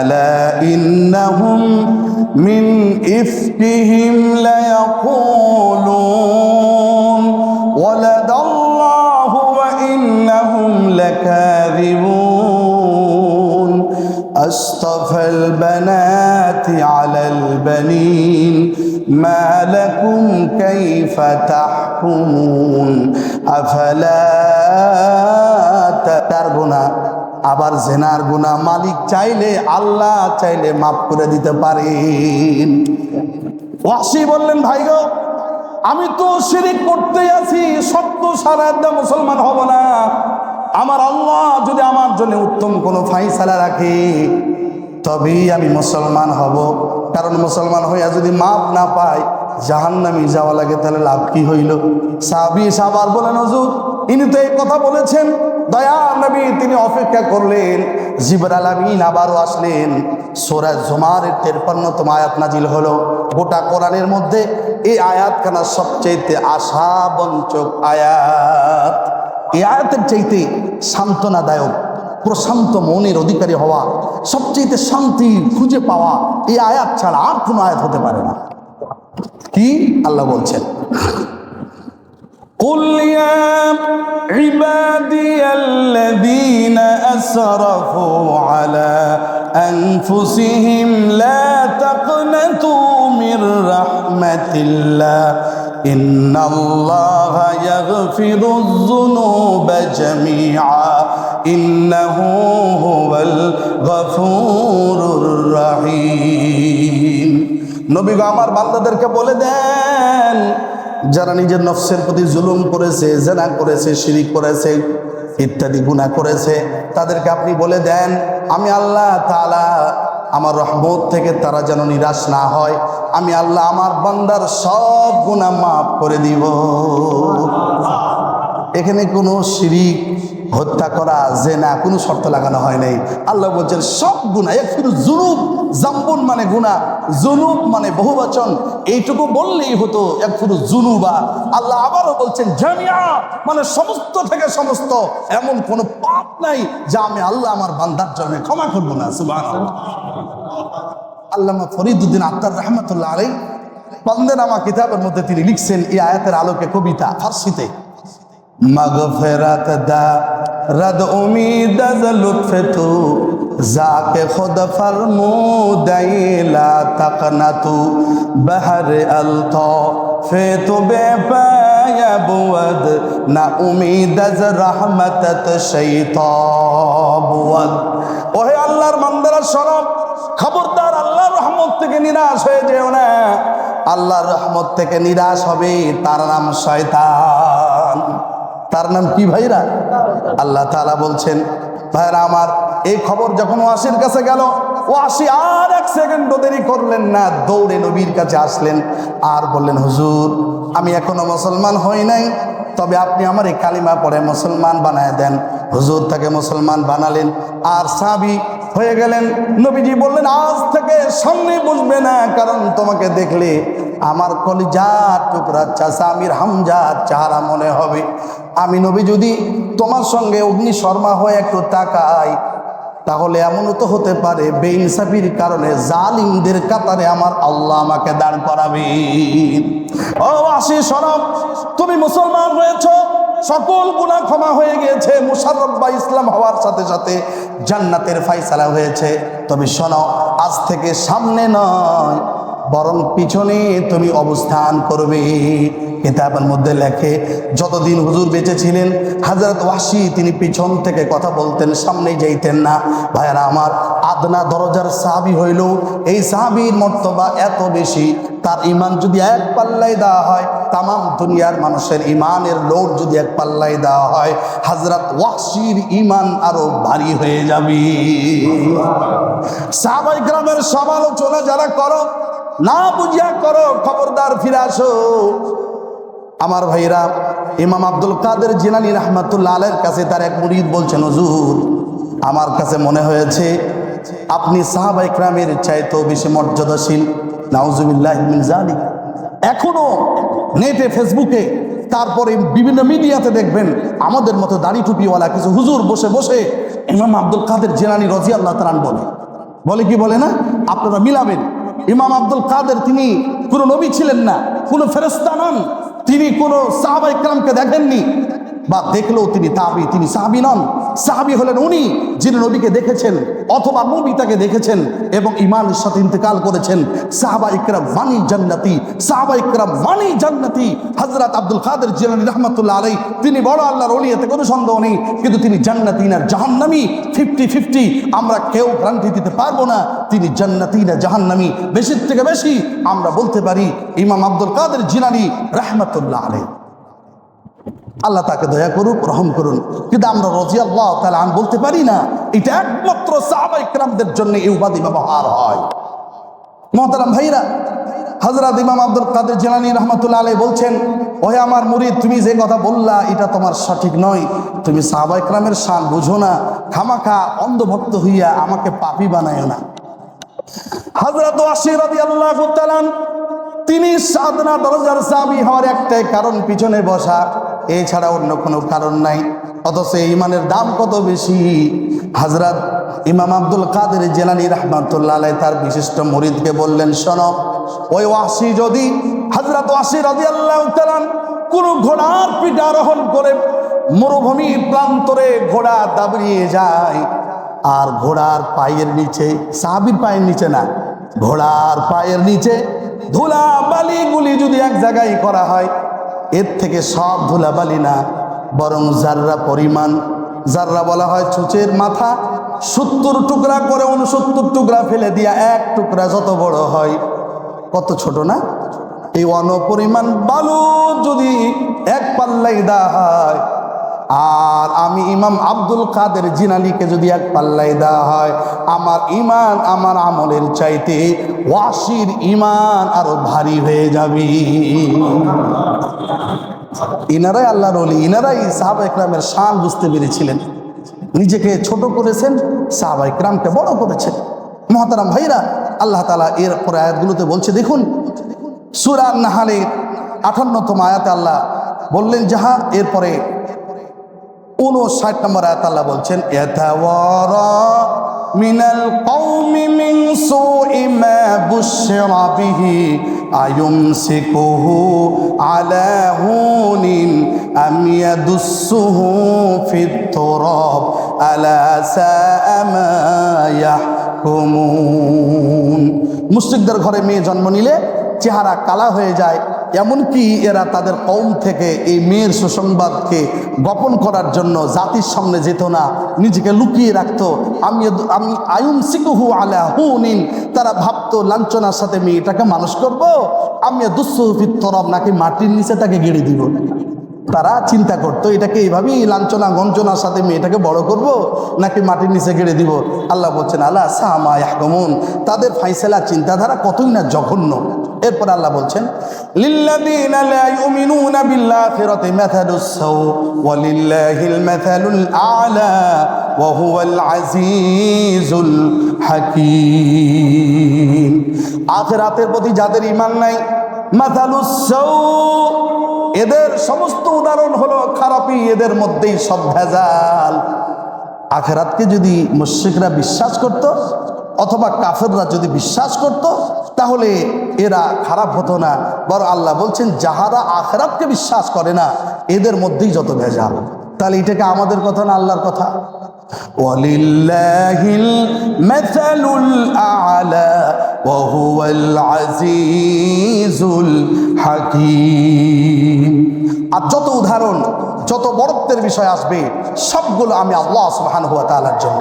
ألا إنهم من إفكهم ليقولون ولد الله وإنهم لكاذبون أصطفى البنات على البنين ما لكم كيف تحكمون أفلا تربون আবার জেনার গুণা মালিক চাইলে, আল্লাহ চাইলে মাফ করে দিতে পারেন। ওয়াসি বললেন, ভাই গো, আমি তো শিরিক করতে আছি, সত্য সারা একদম মুসলমান হব না। আমার আল্লাহ যদি আমার জন্য উত্তম কোনো ফাইসালা রাখে, তবেই আমি মুসলমান হব। কারণ মুসলমান হইয়া যদি মাপ না পাই জাহান্নামি যাওয়া লাগে তাহলে লাভ কি হইল? সাবি সাবার বলেন, হজুর, ইনি তো এই কথা বলেছেন। দয়া নবী, তিনি অপেক্ষা করলেন। জিবর আলামিন আবারও আসলেন। সোরা জুমারের তেরপান্নতম আয়াত নাজিল হলো। গোটা কোরআনের মধ্যে এই আয়াতখানা সবচেয়ে আশাবঞ্চক আয়াত। এই আয়াতের চাইতে সান্ত্বনাদায়ক, প্রশান্ত মনের অধিকারী হওয়া সবচেয়ে শান্তি খুঁজে পাওয়া এই আয়াত ছাড়া আর কোনো আয়াত হতে পারে না। কি? আল্লাহ বলছেন قل يا عبادي الذين أسرفوا على أنفسهم لا تقنطوا من رحمة الله إن الله يغفر الذنوب جميعا إنه هو الغفور الرحيم নবী গো আমার বান্দাদেরকে বলে দেন যারা নিজের নফসের প্রতি জুলুম করেছে, জেনা করেছে, শিরিক করেছে, ইত্যাদি গুণা করেছে, তাদেরকে আপনি বলে দেন, আমি আল্লাহ তালা আমার রহমত থেকে তারা যেন নিরাশ না হয়, আমি আল্লাহ আমার বান্দার সব গুণা মাফ করে দিব। এখানে কোনো শিরিক হত্যা করা, জেনা, কোনো শর্ত লাগানো হয় নাই। আল্লাহ বলছেন, সব গুণা এক শুধু জুনুব, জাম্বুন মানে গুণা জুনুব মানে বহুবচন। এইটুকু বললেই হতো এক ফিরু জুনুবা। আল্লাহ আবারও বলছেন, জামিয়া মানে সমস্ত থেকে সমস্ত। এমন কোনো পাপ নাই যা আমি আল্লাহ আমার বান্দার জন্য ক্ষমা করব না সুবাহ আল্লামা ফরিদুদ্দিন আত্মার রহমতুল্লাহ আলাই বন্দেনামা কিতাবের মধ্যে তিনি লিখছেন এই আয়াতের আলোকে কবিতা ফার্সিতে। মগফেরাত দা رد امید از لطف تو ذاک خود فرمودی لا تقنتو بحر الطاف تو بے پایا بود نا امید از رحمتت شیطا بود اوہ اللہ مندر شرم খবরদার আল্লাহর রহমত থেকে নিরাশ হয়ে যেও না আল্লাহর রহমত থেকে নিরাশ হবে তার নাম শয়তান তার নাম কি ভাইরা? আল্লাহ তালা বলছেন, ভাইরা আমার, এই খবর যখন ওয়াসির কাছে গেল, ওয়াসি আর এক সেকেন্ড দেরি করলেন না। দৌড়ে নবীর কাছে আসলেন আর বললেন, হুজুর, আমি এখনও মুসলমান হই নাই, তবে আপনি আমার এই কালিমা পড়ে মুসলমান বানায় দেন। হুজুর তাকে মুসলমান বানালেন আর সাবি হয়ে গেলেন। নবীজি বললেন, আজ থেকে সামনে বসবে না, কারণ তোমাকে দেখলে আমার কলিজা টুকরা চাষা আমির হামজার চেহারা মনে হবে। আমি নবী, যদি তোমার সঙ্গে অগ্নি শর্মা হয়ে একটু তাকাই, তাহলে এমনও তো হতে পারে, বেইনসাফির কারণে জালিমদের কাতারে আমার আল্লাহ আমাকে দাঁড় করাবে। ও আশি সরব, তুমি মুসলমান হয়েছ, সকল গুণা ক্ষমা হয়ে গিয়েছে মুশারফ বা ইসলাম হওয়ার সাথে সাথে জান্নাতের ফাইসালা হয়েছে। তবে শোনো, আজ থেকে সামনে নয় বরং পিছনে তুমি অবস্থান করবে। কিতাবের মধ্যে লেখে, যতদিন হুজুর বেঁচে ছিলেন হাজরত ওয়াসি তিনি পিছন থেকে কথা বলতেন, সামনে যাইতেন না। ভাইয়ারা আমার, আদনা দরজার সাহাবি হইল, এই সাহাবির মর্তবা এত বেশি, তার ইমান যদি এক পাল্লায় দেওয়া হয় তাম দুনিয়ার মানুষের ইমানের লোড যদি এক পাল্লায় দেওয়া হয় হাজরত ওয়াসির ইমান আরও ভারী হয়ে যাবে। সাহাবাই গ্রামের সমালোচনা যারা করো না বুঝিয়া করো, খবরদার ফিরে আসো। আমার ভাইরা, ইমাম আব্দুল কাদের জিনানি রহমাতুল্লাহ আলের কাছে তার এক মুরিদ বলছেন, হজুর, আমার কাছে মনে হয়েছে, আপনি সাহাবা ইকরামের চাইতেও বেশি মর্যাদাশীল। নাউজুবিল্লাহ জালিক এখনও নেটে, ফেসবুকে, তারপরে বিভিন্ন মিডিয়াতে দেখবেন, আমাদের মতো দাড়ি টুপিওয়ালা কিছু হুজুর বসে বসে ইমাম আব্দুল কাদের জেনানি রাজি আল্লাহ তালান বলে। বলে কি বলে না? আপনারা মিলাবেন। ইমাম আব্দুল কাদের তিনি কোনো নবী ছিলেন না, কোনো ফেরস্তা নন, তিনি কোনো সাহাবা ইকরামকে দেখেননি বা দেখলেও তিনি তাবি, তিনি সাহাবি নন। সাহাবি হলেন উনি, যিনি নবীকে দেখেছেন অথবা নবী তাকে দেখেছেন এবং ইমানের সাথে ইন্তেকাল করেছেন। সাহাবা ইকরাম মানি জান্নাতি, সাহাবা ইকরাম মানি জান্নাতি। হজরত আব্দুল কাদের জিলানি রহমতুল্লাহ আলাই তিনি বড় আল্লাহর অলি এতে কোনো সন্দেহ নেই, কিন্তু তিনি জান্নাতি না জাহান্নামি। ফিফটি ফিফটি, আমরা কেউ গ্রান্টি দিতে পারব না, তিনি জান্নাতি না জাহান্নামি। বেশির থেকে বেশি আমরা বলতে পারি ইমাম আব্দুল কাদের জিলানি রহমতুল্লাহ আলাই আল্লাহ তাকে দয়া করুক, রহম করুন। কিন্তু আমরা রজি আল্লাহ তাহলে আমি বলতে পারি না, এটা একমাত্র সাহাবা ইকরামদের জন্য এই উপাধি ব্যবহার হয়। মহতারাম ভাইরা হজরত ইমাম আব্দুল কাদের জিলানি রহমতুল্লাহ আলাই বলছেন, ওহে আমার মুরিদ, তুমি যে কথা বললা, এটা তোমার সঠিক নয়। তুমি সাহাবা ইকরামের শান বুঝো না, খামাখা অন্ধভক্ত হইয়া আমাকে পাপি বানায় না। হজরত আশির আল্লাহ তিনি সাধনা দরজার চাবি হওয়ার একটাই কারণ পিছনে বসা। এছাড়া অন্য কোনো কারণ নাই। অথচ ইমানের দাম কত বেশি? হাজরাত ইমাম আব্দুল কাদের জেলানি রহমাতুল্লাহ আলাই তার বিশিষ্ট মরিদকে বললেন, শোনো, ওই ওয়াসি যদি হাজরাত ওয়াসি রাজি আল্লাহ কোনো ঘোড়ার পিঠে আরোহণ করে মরুভূমি প্রান্তরে ঘোড়া দাবড়িয়ে যায়, আর ঘোড়ার পায়ের নিচে, সাহাবির পায়ের নিচে না, ঘোড়ার পায়ের নিচে ধুলা বালিগুলি যদি এক জায়গায় করা হয় এর থেকে সব ধুলা বালি না, বরং জাররা পরিমাণ জাররা বলা হয় চুচের মাথা, সত্তর টুকরা করে উনসত্তর টুকরা ফেলে দিয়া এক টুকরা যত বড় হয়, কত ছোট না? এই অনপরিমাণ বালু যদি এক পাল্লাই দেওয়া হয়, আর আমি ইমাম আব্দুল কাদের জিনালিকে যদি এক পাল্লাই দেওয়া হয়, আমার ইমান আমার আমলের চাইতে ওয়াসির ইমান আরও ভারী হয়ে যাবে। ইনারাই আল্লাহর অলি ইনারাই সাহাবা ইকরামের শান বুঝতে পেরেছিলেন। নিজেকে ছোট করেছেন, সাহাবা ইকরামকে বড় করেছেন। মহাতারাম ভাইরা, আল্লাহ তালা এর পরে আয়াতগুলোতে বলছে, দেখুন, সুরা নাহালে আঠান্নতম আয়াতে আল্লাহ বললেন, যাহা এরপরে উনষাট নম্বর আয়াত আল্লাহ বলছেন মিনাল কওমি মিন সুই মা বুশরা বিহি আয়ুমসিকুহু আলা হুনিন আম ইয়াদুসসুহু আলা সাআ মা ইয়াহকুমুন। ঘরে মেয়ে জন্ম নিলে চেহারা কালা হয়ে যায়। এমনকি এরা তাদের কৌম থেকে এই মেয়ের সুসংবাদকে গোপন করার জন্য জাতির সামনে যেত না, নিজেকে লুকিয়ে রাখত। আমি আমি আয়ুম সিকুহু আলা হু নিন তারা ভাবতো, লাঞ্ছনার সাথে মেয়েটাকে মানুষ করব? আমি দুঃসফিত তরব, নাকি মাটির নিচে তাকে গেড়ে দিব? তারা চিন্তা করতো, এটাকে এইভাবেই লাঞ্ছনা গঞ্চনার সাথে মেয়েটাকে বড় করব নাকি মাটির নিচে গেড়ে দিব? আল্লাহ বলছেন আল্লাহ সামা ইয়াহকুমুন। তাদের ফাইসলা, চিন্তাধারা কতই না জঘন্য। এরপর আল্লাহ বলছেন আখিরাতের প্রতি যাদের ইমান নাই, মাথালুস এদের সমস্ত উদাহরণ হলো খারাপই এদের মধ্যেই সব ভেজাল। আখেরাতকে যদি মুশ্রিকরা বিশ্বাস করত অথবা কাফেররা যদি বিশ্বাস করত, তাহলে এরা খারাপ হতো না। বড় আল্লাহ বলছেন, যাহারা আখেরাতকে বিশ্বাস করে না, এদের মধ্যেই যত ভেজাল। তাহলে এটাকে আমাদের কথা না আল্লাহর কথা? ولله المثل الأعلى وهو العزيز الحكيم আর যত উদাহরণ যত বড়ত্বের বিষয় আসবে সবগুলো আমি আল্লাহ সুবহানাহু ওয়া তাআলার জন্য